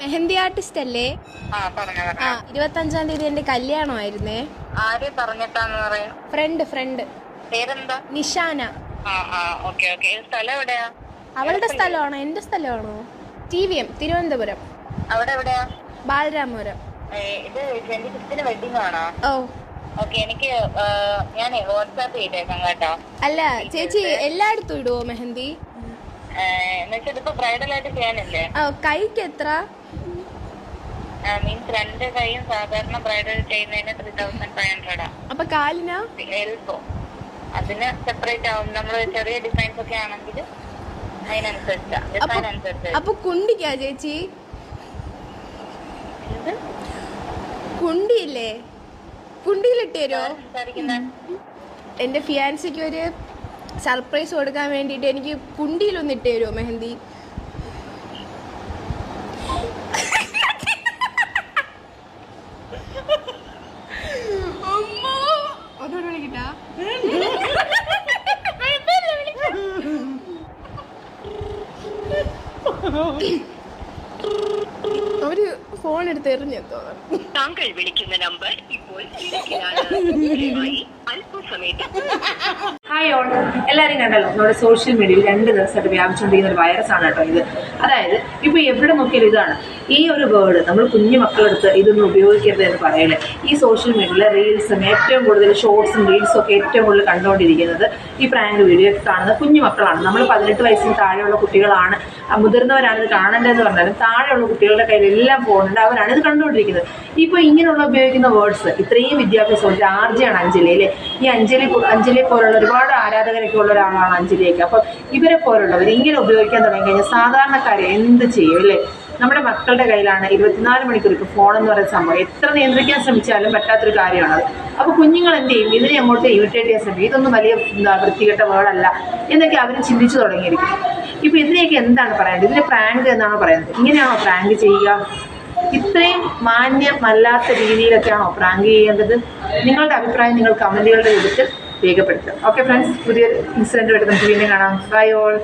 Mehndi artist അല്ലേ? ആ അഞ്ചാം പറഞ്ഞ. ഇരുപത്തഞ്ചാം തീയതി എന്റെ കല്യാണമായിരുന്നേ. ആര് പറഞ്ഞിട്ടാന്ന് പറയാ? ഫ്രണ്ട് ഫ്രണ്ട് പേരെന്താ? നിഷാന. സ്ഥലം എവിടെയാ? അവളുടെ സ്ഥലമാണോ? എന്റെ സ്ഥലമാണോ? T V M Thiruvananthapuram. അവിടെ എവിടെയാ? ബാലരാമപുരം. ഏ, ഇത് ട്വന്റി ഫിഫ്റ്റിന് വെഡിങ് ആണോ? ഓ. ഓക്കെ എനിക്ക് ഞാൻ വാട്സാപ്പ് ചെയ്തേക്കാം കേട്ടോ. അല്ല ചേച്ചി എല്ലായിടത്തും ഇടുവോ മെഹന്തി? കൈക്ക് എത്ര? മീൻസ് രണ്ട് കൈയും സാധാരണ ബ്രൈഡൽ ചെയ്യുന്നതിന് ത്രീ തൗസൻഡ് ഫൈവ് ഹൺഡ്രഡാ അപ്പൊ കാലിന്? എൽബോ അതിന് സെപ്പറേറ്റ് ആവും. നമ്മൾ ചെറിയ ഡിസൈൻസ് ഒക്കെ ആണെങ്കിൽ അതിനനുസരിച്ചാ. ഡിസൈൻ അനുസരിച്ച് അപ്പൊ കുണ്ടിക്കാ ചേച്ചി? കുണ്ടിയില്ലേ? കുണ്ടിയിലിട്ട് തരുമോ എന്റെ ഫിയാൻസിക്ക് ഒരു സർപ്രൈസ് കൊടുക്കാൻ വേണ്ടിയിട്ട് എനിക്ക് കുണ്ടിയിലൊന്ന് ഇട്ട് തരുമോ മെഹന്തി? വിളിക്കട്ടാ? അവർ ഫോൺ എടുത്ത് എറിഞ്ഞെത്തോ താങ്കൾ വിളിക്കുന്ന നമ്പർ ഇപ്പോൾ അല്പസമയത്ത് ഓൾ എല്ലാവരും കണ്ടല്ലോ. നമ്മുടെ സോഷ്യൽ മീഡിയയിൽ രണ്ട് ദിവസമായിട്ട് വ്യാപിച്ചുകൊണ്ടിരിക്കുന്ന ഒരു ആണ് കേട്ടോ ഇത്. അതായത് ഇപ്പൊ എവിടെ നോക്കിയാലും ഇതാണ്. ഈ ഒരു വേർഡ് നമ്മൾ കുഞ്ഞു മക്കളെടുത്ത് ഇതൊന്നും ഉപയോഗിക്കരുത് എന്ന് പറയണേ ഈ സോഷ്യൽ മീഡിയയിലെ റീൽസും ഏറ്റവും കൂടുതൽ ഷോർട്സും റീൽസും ഒക്കെ ഏറ്റവും കൂടുതൽ കണ്ടുകൊണ്ടിരിക്കുന്നത് ഈ പ്രാങ്ക് വീഡിയോ ഒക്കെ കാണുന്ന കുഞ്ഞു മക്കളാണ്. നമ്മൾ പതിനെട്ട് വയസ്സിന് താഴെയുള്ള കുട്ടികളാണ്. മുതിർന്നവരാണ് ഇത് കാണേണ്ടതെന്ന് പറഞ്ഞാലും താഴെയുള്ള കുട്ടികളുടെ കയ്യിൽ എല്ലാം ഫോണുണ്ട് അവരാണ് ഇത് കണ്ടുകൊണ്ടിരിക്കുന്നത്. ഇപ്പോൾ ഇങ്ങനെയുള്ള ഉപയോഗിക്കുന്ന വേർഡ്സ് ഇത്രയും വിദ്യാഭ്യാസം ആർജിയാണ് അഞ്ജലി അല്ലേ? ഈ അഞ്ജലി അഞ്ജലിയെ പോലുള്ള ഒരുപാട് ആരാധകരൊക്കെ ഉള്ള ഒരാളാണ് അഞ്ജലിയൊക്കെ. അപ്പം ഇവരെ പോലുള്ളവർ ഇങ്ങനെ ഉപയോഗിക്കാൻ തുടങ്ങി കഴിഞ്ഞാൽ സാധാരണക്കാർ എന്ത് ചെയ്യും അല്ലേ? നമ്മുടെ മക്കളുടെ കയ്യിലാണ് ഇരുപത്തിനാല് മണിക്കൂർ ഫോൺ എന്ന് പറയുന്ന സംഭവം. എത്ര നിയന്ത്രിക്കാൻ ശ്രമിച്ചാലും പറ്റാത്തൊരു കാര്യമാണത്. അപ്പോൾ കുഞ്ഞുങ്ങൾ എന്ത് ചെയ്യും? ഇതിനെ അങ്ങോട്ട് ഇമിറ്റേറ്റ് ചെയ്യാൻ ശ്രമിക്കും. ഇതൊന്നും വലിയ എന്താ വൃത്തികെട്ട വേർഡല്ല എന്നൊക്കെ അവർ ചിന്തിച്ചു തുടങ്ങിയിരിക്കും. ഇപ്പൊ ഇതിനെയൊക്കെ എന്താണ് പറയേണ്ടത് ഇതിനെ പ്രാങ്ക് എന്നാണോ പറയുന്നത്? ഇങ്ങനെയാണോ പ്രാങ്ക് ചെയ്യുക? ഇത്രയും മാന്യമല്ലാത്ത രീതിയിലൊക്കെയാണോ പ്രാങ്ക് ചെയ്യേണ്ടത്? നിങ്ങളുടെ അഭിപ്രായം നിങ്ങൾ കമന്റുകളുടെ രൂപത്തിൽ രേഖപ്പെടുത്തുക. ഓക്കെ ഫ്രണ്ട്സ് പുതിയൊരു ഇൻസിഡന്റ് നമുക്ക് വീണ്ടും കാണാം. By all